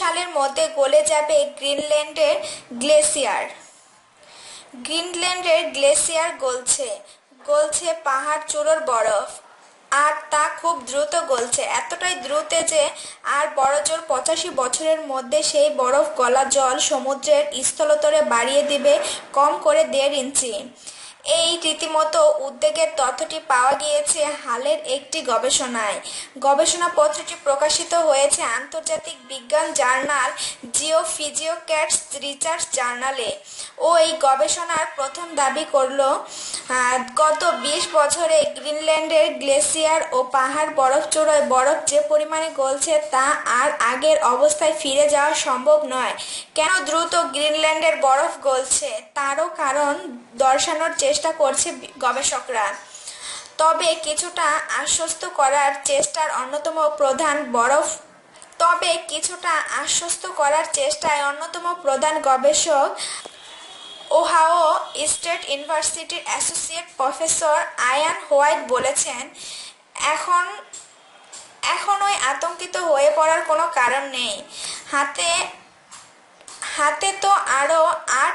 সালের মধ্যে গলে যাবে গ্রিনল্যান্ডের গ্লেসিয়ার। গ্রিনল্যান্ডের গ্লেসিয়ার গলছে গলছে পাহাড় চূড়োর বরফ, আর তা খুব দ্রুত গলছে। এতটাই দ্রুত যে আর বড়জোর পঁচাশি বছরের মধ্যে সেই বরফ গলা জল সমুদ্রের স্থলতরে বাড়িয়ে দিবে কম করে দেড় ইঞ্চি। এই রীতিমতো উদ্বেগের তথ্যটি পাওয়া গিয়েছে হালের একটি গবেষণায়। গবেষণা পত্রটি প্রকাশিত হয়েছে আন্তর্জাতিক বিজ্ঞান জার্নাল জিও জিওফিজিওক্যাটস রিসার্চ জার্নালে। ও এই গবেষণার প্রথম দাবি করল গত বিশ বছরে গ্রিনল্যান্ডের গ্লেসিয়ার ও পাহাড় বরফ চূড়োয় বরফ যে পরিমাণে গলছে তা আর আগের অবস্থায় ফিরে যাওয়া সম্ভব নয়। কেন দ্রুত গ্রিনল্যান্ডের বরফ গলছে? তারও কারণ দর্শানোর চেষ্টা করছে গবেষকরা। তবে কিছুটা আশ্বস্ত করার চেষ্টার অন্যতম প্রধান বরফ তবে কিছুটা আশ্বস্ত করার চেষ্টায় অন্যতম প্রধান গবেষক স্টেট ইউনিভার্সিটির অ্যাসোসিয়েট প্রফেসর আয়ান হোয়াইট বলেছেন, এখন এখন ওই আতঙ্কিত হয়ে পড়ার কোনো কারণ নেই। হাতে হাতে তো আরও আট